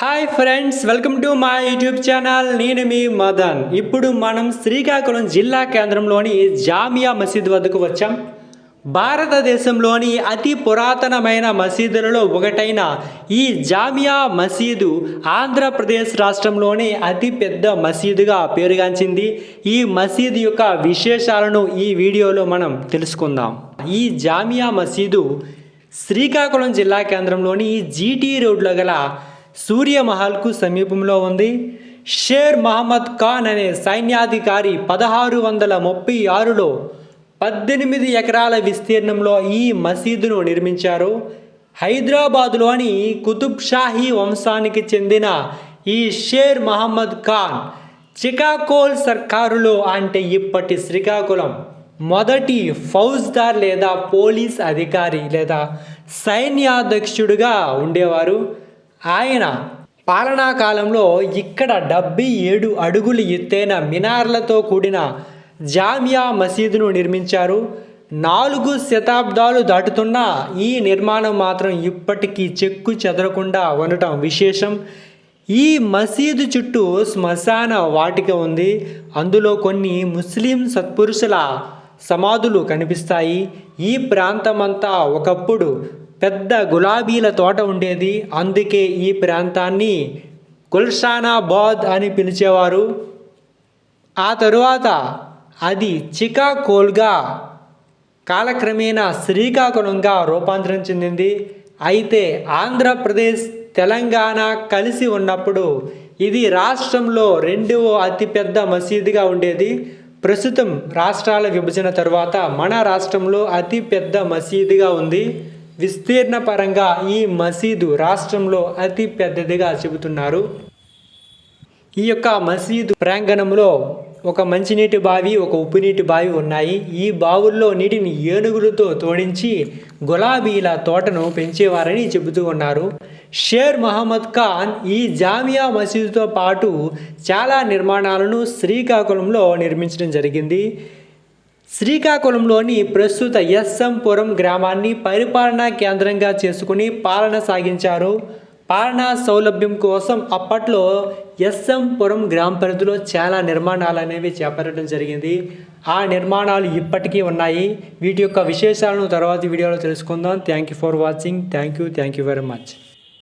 Hi friends welcome to మా YouTube channel నేను మీ మదన్. ఇప్పుడు మనం శ్రీకాకుళం జిల్లా కేంద్రంలోని జామియా మసీద్ వద్దకు వచ్చాం. భారతదేశంలోని అతి పురాతనమైన మసీదులలో ఒకటైన ఈ జామియా మసీదు ఆంధ్రప్రదేశ్ రాష్ట్రంలోని అతి పెద్ద మసీదుగా పేరుగాంచింది. ఈ మసీదు యొక్క విశేషాలను ఈ వీడియోలో మనం తెలుసుకుందాం. ఈ జామియా మసీదు శ్రీకాకుళం జిల్లా కేంద్రంలోని జీటీ రోడ్లో గల సూర్యమహల్కు సమీపంలో ఉంది. షేర్ మహమ్మద్ ఖాన్ అనే సైన్యాధికారి పదహారు వందల ముప్పై ఆరులో పద్దెనిమిది ఎకరాల విస్తీర్ణంలో ఈ మసీదును నిర్మించారు. హైదరాబాదులోని కుతుబ్ షాహీ వంశానికి చెందిన ఈ షేర్ మహమ్మద్ ఖాన్ చికాకోల్ సర్కారులో అంటే ఇప్పటి శ్రీకాకుళం మొదటి ఫౌజ్దార్ లేదా పోలీస్ అధికారి లేదా సైన్యాధ్యక్షుడిగా ఉండేవారు. ఆయన పాలనా కాలంలో ఇక్కడ డెబ్బై ఏడు అడుగులు ఎత్తైన మినార్లతో కూడిన జామియా మసీదును నిర్మించారు. నాలుగు శతాబ్దాలు దాటుతున్న ఈ నిర్మాణం మాత్రం ఇప్పటికీ చెక్కు చెదరకుండా ఉండటం విశేషం. ఈ మసీదు చుట్టూ శ్మశాన వాటిక ఉంది. అందులో కొన్ని ముస్లిం సత్పురుషుల సమాధులు కనిపిస్తాయి. ఈ ప్రాంతమంతా ఒకప్పుడు పెద్ద గులాబీల తోట ఉండేది. అందుకే ఈ ప్రాంతాన్ని గుల్షానాబాద్ అని పిలిచేవారు. ఆ తరువాత అది చికాకోల్గా కాలక్రమేణా శ్రీకాకుళంగా రూపాంతరం చెందింది. అయితే ఆంధ్రప్రదేశ్ తెలంగాణ కలిసి ఉన్నప్పుడు ఇది రాష్ట్రంలో రెండవ అతిపెద్ద మసీదుగా ఉండేది. ప్రస్తుతం రాష్ట్రాల విభజన తర్వాత మన రాష్ట్రంలో అతిపెద్ద మసీదుగా ఉంది. విస్తీర్ణ పరంగా ఈ మసీదు రాష్ట్రంలో అతి పెద్దదిగా చెబుతున్నారు. ఈ యొక్క మసీదు ప్రాంగణంలో ఒక మంచినీటి బావి ఒక ఉప్పునీటి బావి ఉన్నాయి. ఈ బావుల్లో నీటిని ఏనుగులతో తోడించి గులాబీల తోటను పెంచేవారని చెబుతూ ఉన్నారు. షేర్ మహమ్మద్ ఖాన్ ఈ జామియా మసీదుతో పాటు చాలా నిర్మాణాలను శ్రీకాకుళంలో నిర్మించడం జరిగింది. శ్రీకాకుళంలోని ప్రస్తుత ఎస్ఎంపురం గ్రామాన్ని పరిపాలనా కేంద్రంగా చేసుకుని పాలన సాగించారు. పాలనా సౌలభ్యం కోసం అప్పట్లో ఎస్ఎంపురం గ్రామ పరిధిలో చాలా నిర్మాణాలు అనేవి చేపట్టడం జరిగింది. ఆ నిర్మాణాలు ఇప్పటికీ ఉన్నాయి. వీటి యొక్క విశేషాలను తర్వాత వీడియోలో తెలుసుకుందాం. Thank you for watching thank you thank you very much